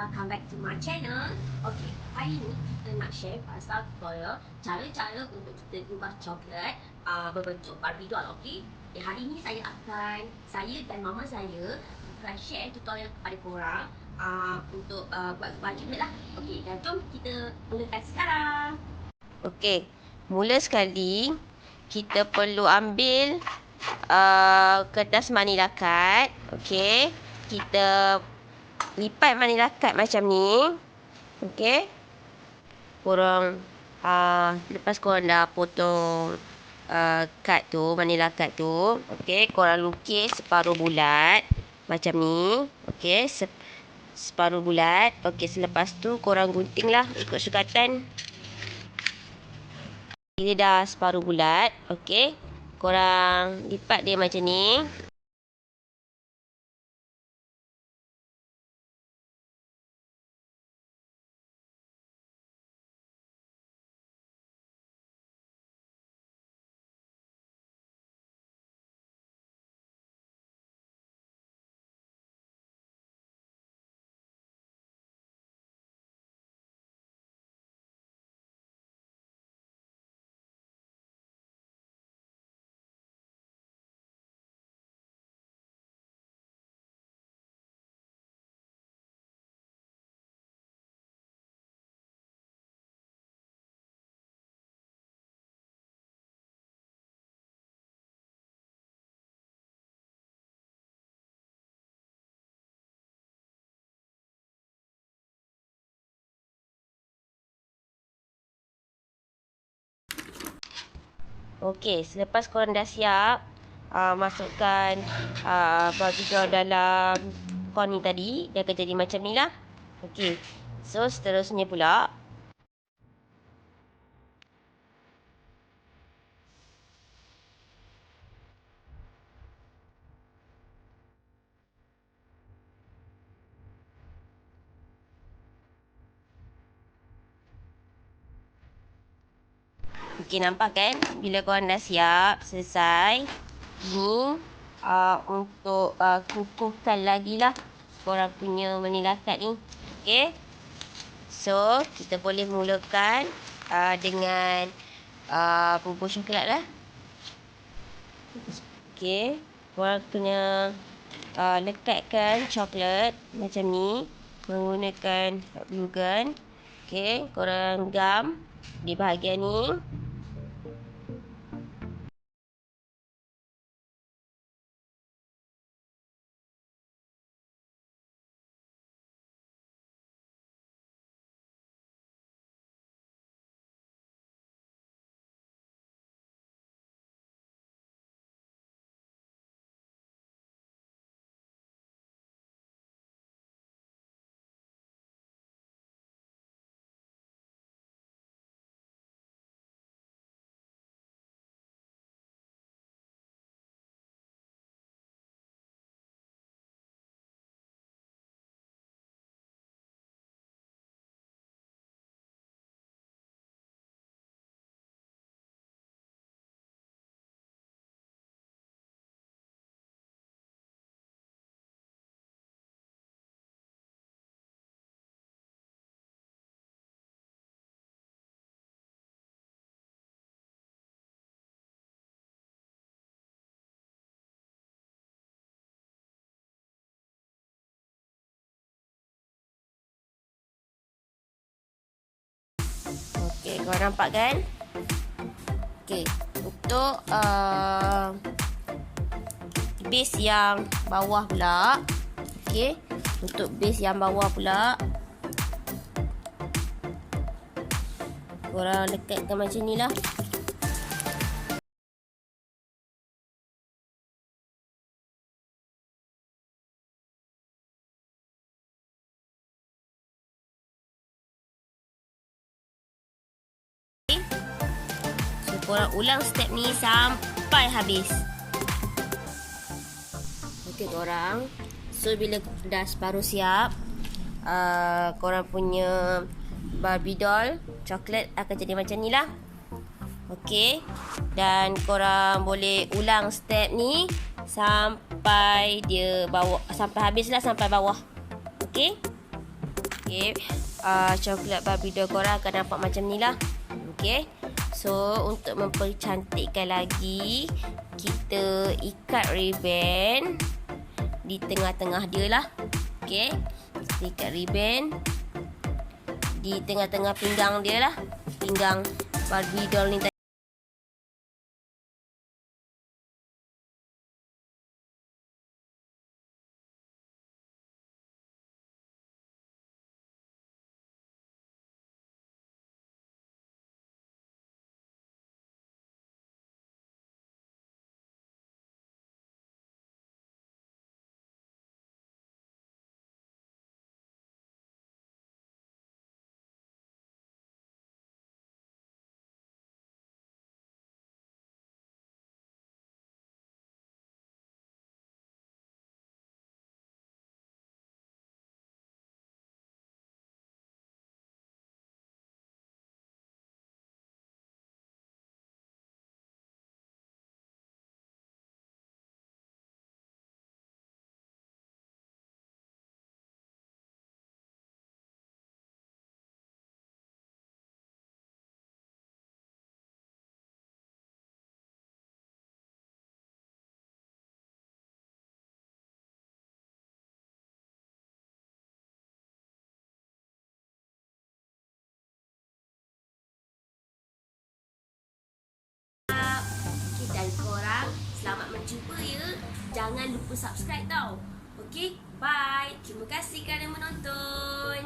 welcome back to my channel. Okay, hari ni kita nak share pasal tutorial cara-cara untuk kita ubah coklat uh, berbentuk Barbie doll, okay? Eh, hari ni saya akan, saya dan mama saya akan share tutorial kepada korang uh, untuk uh, buat ubah coklat lah. Okay, dan jom kita mulakan sekarang. Okey, mula sekali kita perlu ambil uh, kertas manila card. Okey, kita lipat manila card macam ni. Okey. Korang uh, lepas korang dah potong uh, card tu, manila card tu. Okey, korang lukis separuh bulat macam ni. Okey, se separuh bulat. Okey, selepas tu korang guntinglah ikut sukatan. Bila dah separuh bulat, okey. Korang lipat dia macam ni. Okey, selepas korang dah siap, uh, masukkan uh, kau dalam kon ni tadi. Dia akan jadi macam ni lah. Okey, so seterusnya pula. Okey, nampak kan? Bila korang dah siap, selesai. Ni uh, untuk uh, kukuhkan lagi lah korang punya menilakat ni. Okey. So, kita boleh mulakan uh, dengan uh, bubur coklat lah. Okey. Korang kena uh, lekatkan coklat macam ni. Menggunakan glue gun. Okey. Korang gam di bahagian ni. Okey, kau nampak kan? Okey, untuk uh, base yang bawah pula. Okey, untuk base yang bawah pula. Korang lekatkan macam ni lah. Korang ulang step ni sampai habis. Okey, korang. So, bila dah separuh siap, uh, korang punya Barbie doll coklat akan jadi macam ni lah. Okey. Dan korang boleh ulang step ni sampai dia bawah sampai habislah sampai bawah. Okey? Okay, uh, coklat Barbie doll korang akan nampak macam ni lah. Okay, so untuk mempercantikkan lagi, kita ikat ribbon di tengah-tengah dia lah. Okay, kita ikat ribbon di tengah-tengah pinggang dia lah. Pinggang Barbie doll ni Okay, jangan lupa subscribe tau. Okay, bye. Terima kasih kerana menonton.